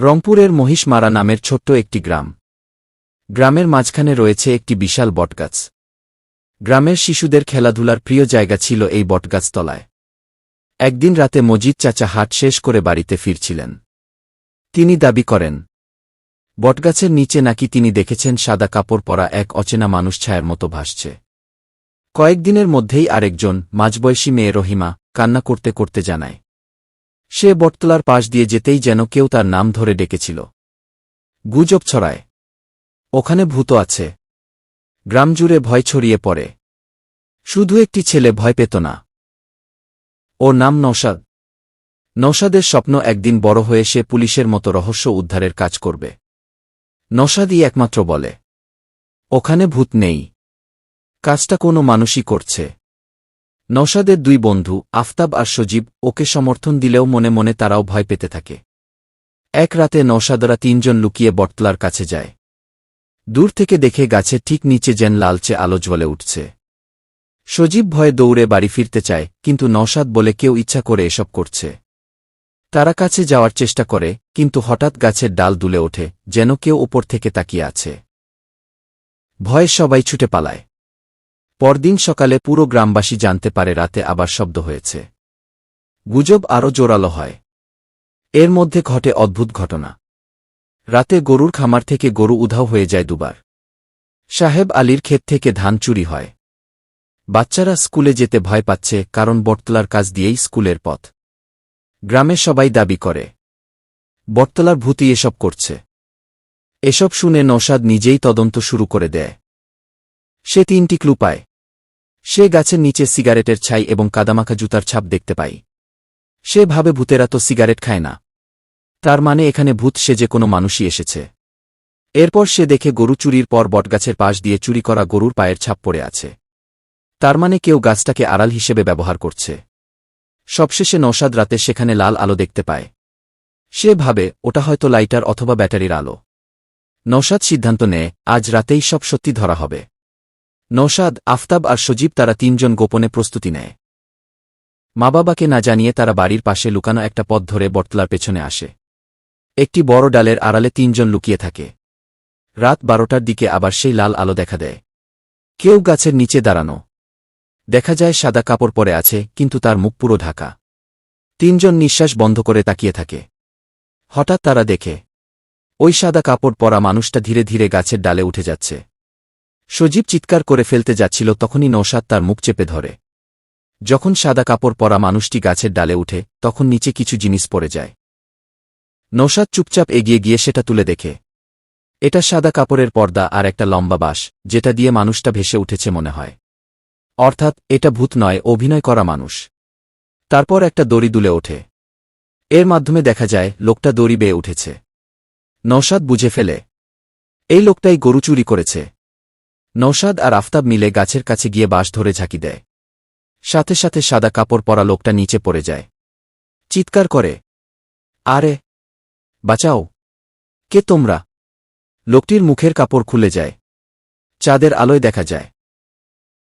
রংপুরের মহিষমারা নামের ছোট্ট একটি গ্রাম। গ্রামের মাঝখানে রয়েছে একটি বিশাল বটগাছ। গ্রামের শিশুদের খেলাধুলার প্রিয় জায়গা ছিল এই বটগাছ তলায়। একদিন রাতে মজিদ চাচা হাট শেষ করে বাড়িতে ফিরছিলেন। তিনি দাবি করেন, বটগাছের নিচে নাকি তিনি দেখেছেন সাদা কাপড় পরা এক অচেনা মানুষ ছায়ার মতো ভাসছে। কয়েকদিনের মধ্যেই আরেকজন, মাঝবয়সী মেয়ে রহিমা, কান্না করতে করতে জানায় সে বটতলার পাশ দিয়ে যেতেই যেন কেউ তার নাম ধরে ডেকেছিল। গুজব ছড়ায়। ওখানে ভূত আছে। গ্রাম জুড়ে ভয় ছড়িয়ে পড়ে। শুধু একটি ছেলে ভয় পেত না। ওর নাম নৌসাদ নৌসাদের স্বপ্ন একদিন বড় হয়ে সে পুলিশের মতো রহস্য উদ্ধারের কাজ করবে। নৌসাদই একমাত্র বলে, ওখানে ভূত নেই। কাজটা কোনো মানুষই করছে। নৌসাদের দুই বন্ধু, আফতাব আর সজীব, ওকে সমর্থন দিলেও মনে মনে তারাও ভয় পেতে থাকে। এক রাতে নৌসাদরা তিনজন লুকিয়ে বটতলার কাছে যায়। দূর থেকে দেখে গাছের ঠিক নিচে যেন লালচে আলো জ্বলে উঠছে। সজীব ভয়ে দৌড়ে বাড়ি ফিরতে চায়, কিন্তু নৌসাদ বলে কেউ ইচ্ছা করে এসব করছে। তারা কাছে যাওয়ার চেষ্টা করে, কিন্তু হঠাৎ গাছের ডাল দুলে ওঠে, যেন কেউ ওপর থেকে তাকিয়ে আছে। ভয়ে সবাই ছুটে পালায়। পরদিন সকালে পুরো গ্রামবাসী জানতে পারে রাতে আবার শব্দ হয়েছে। গুজব আরও জোরালো হয়। এর মধ্যে ঘটে অদ্ভুত ঘটনা। রাতে গরুর খামার থেকে গরু উধাও হয়ে যায় দুবার। সাহেব আলীর ক্ষেত থেকে ধান চুরি হয়। বাচ্চারা স্কুলে যেতে ভয় পাচ্ছে কারণ বটতলার কাজ দিয়েই স্কুলের পথ। গ্রামে সবাই দাবি করে। বটতলার ভূতি এসব করছে। এসব শুনে নৌসাদ নিজেই তদন্ত শুরু করে দেয়। সে তিনটি ক্লু পায়। সে গাছের নিচে সিগারেটের ছাই এবং কাদামাখা জুতার ছাপ দেখতে পাই। সে ভাবে ভূতেরা তো সিগারেট খায় না। তার মানে এখানে ভূত সেজে কোনো মানুষই এসেছে। এরপর সে দেখে গরু চুরির পর বটগাছের পাশ দিয়ে চুরি করা গরুর পায়ের ছাপ পড়ে আছে। তার মানে কেউ গাছটাকে আড়াল হিসেবে ব্যবহার করছে। সবশেষে নৌসাদ রাতে সেখানে লাল আলো দেখতে পায়। সে ভাবে, ওটা হয়তো লাইটার অথবা ব্যাটারির আলো। নৌসাদ সিদ্ধান্ত নেয়, আজ রাতেই সব সত্যি ধরা হবে। নৌসাদ আফতাব আর সজীব তারা তিনজন গোপনে প্রস্তুতি নেয়। মা বাবাকে না জানিয়ে তারা বাড়ির পাশে লুকানো একটা পথ ধরে বটতলার পেছনে আসে। একটি বড় ডালের আড়ালে তিনজন লুকিয়ে থাকে। রাত বারোটার দিকে আবার সেই লাল আলো দেখা দেয়। কেউ গাছের নিচে দাঁড়ানো। দেখা যায় সাদা কাপড় পরে আছে, কিন্তু তার মুখ পুরো ঢাকা। তিনজন নিঃশ্বাস বন্ধ করে তাকিয়ে থাকে। হঠাৎ তারা দেখে, ওই সাদা কাপড় পরা মানুষটা ধীরে ধীরে গাছের ডালে উঠে যাচ্ছে। সজীব চিৎকার করে ফেলতে যাচ্ছিল তখনই নৌসাদ তার মুখ চেপে ধরে। যখন সাদা কাপড় পরা মানুষটি গাছের ডালে উঠে, তখন নিচে কিছু জিনিস পড়ে যায়। নৌসাদ চুপচাপ এগিয়ে গিয়ে সেটা তুলে দেখে। এটা সাদা কাপড়ের পর্দা আর একটা লম্বা বাঁশ, যেটা দিয়ে মানুষটা ভেসে উঠেছে মনে হয়। অর্থাৎ, এটা ভূত নয়, অভিনয় করা মানুষ। তারপর একটা দড়ি দুলে ওঠে। এর মাধ্যমে দেখা যায়, লোকটা দড়ি বেয়ে উঠেছে। নৌসাদ বুঝে ফেলে, এই লোকটাই গরু চুরি করেছে। নৌসাদ আর আফতাব মিলে গাছের কাছে গিয়ে বাঁশ ধরে ঝাঁকি দেয়। সাথে সাথে সাদা কাপড় পরা লোকটা নিচে পড়ে যায়। চিৎকার করে, আরে, বাঁচাও। কে তোমরা? লোকটির মুখের কাপড় খুলে যায়। চাঁদের আলোয় দেখা যায়।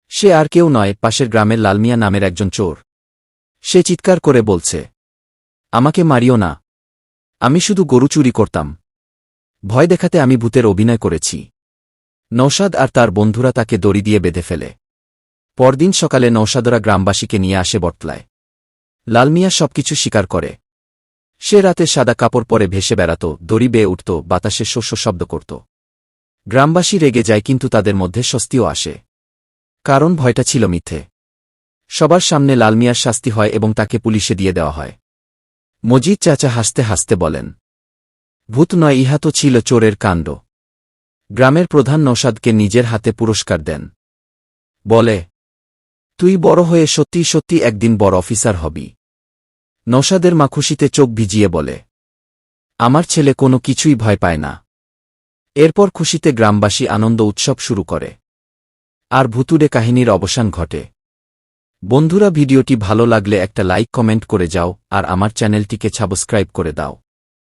সে আর কেউ নয়, পাশের গ্রামের লালমিয়া নামের একজন চোর। সে চিৎকার করে বলছে, আমাকে মারিও না। আমি শুধু গরু চুরি করতাম। ভয় দেখাতে আমি ভূতের অভিনয় করেছি। নৌসাদ আর তার বন্ধুরা তাকে দড়ি দিয়ে বেঁধে ফেলে। পরদিন সকালে নৌসাদরা গ্রামবাসীকে নিয়ে আসে বটলায় লালমিয়া সবকিছু স্বীকার করে। সে রাতে সাদা কাপড় পরে ভেসে বেড়াত, দড়ি বেয়ে উঠত, বাতাসে শস্য শব্দ করত। গ্রামবাসী রেগে যায় কিন্তু তাদের মধ্যে স্বস্তিও আসে। কারণ ভয়টা ছিল মিথ্যে। সবার সামনে লালমিয়ার শাস্তি হয় এবং তাকে পুলিশে দিয়ে দেওয়া হয়। মজিদ চাচা হাসতে হাসতে বলেন, ভূত নয়, ইহা তো ছিল চোরের কাণ্ড। গ্রামের প্রধান নৌসাদকে নিজের হাতে পুরস্কার দেন। বলে, তুই বড় হয়ে সত্যি সত্যি একদিন বড় অফিসার হবি নৌসাদের মা খুশিতে চোখ ভিজিয়ে বলে, আমার ছেলে কোনো কিছুই ভয় পায় না এরপর খুশিতে গ্রামবাসী আনন্দ উৎসব শুরু করে। আর ভুতুরে কাহিনীর অবসান ঘটে। বন্ধুরা, ভিডিওটি ভালো লাগলে একটা লাইক কমেন্ট করে যাও, আর আমার চ্যানেলটিকে সাবস্ক্রাইব করে দাও।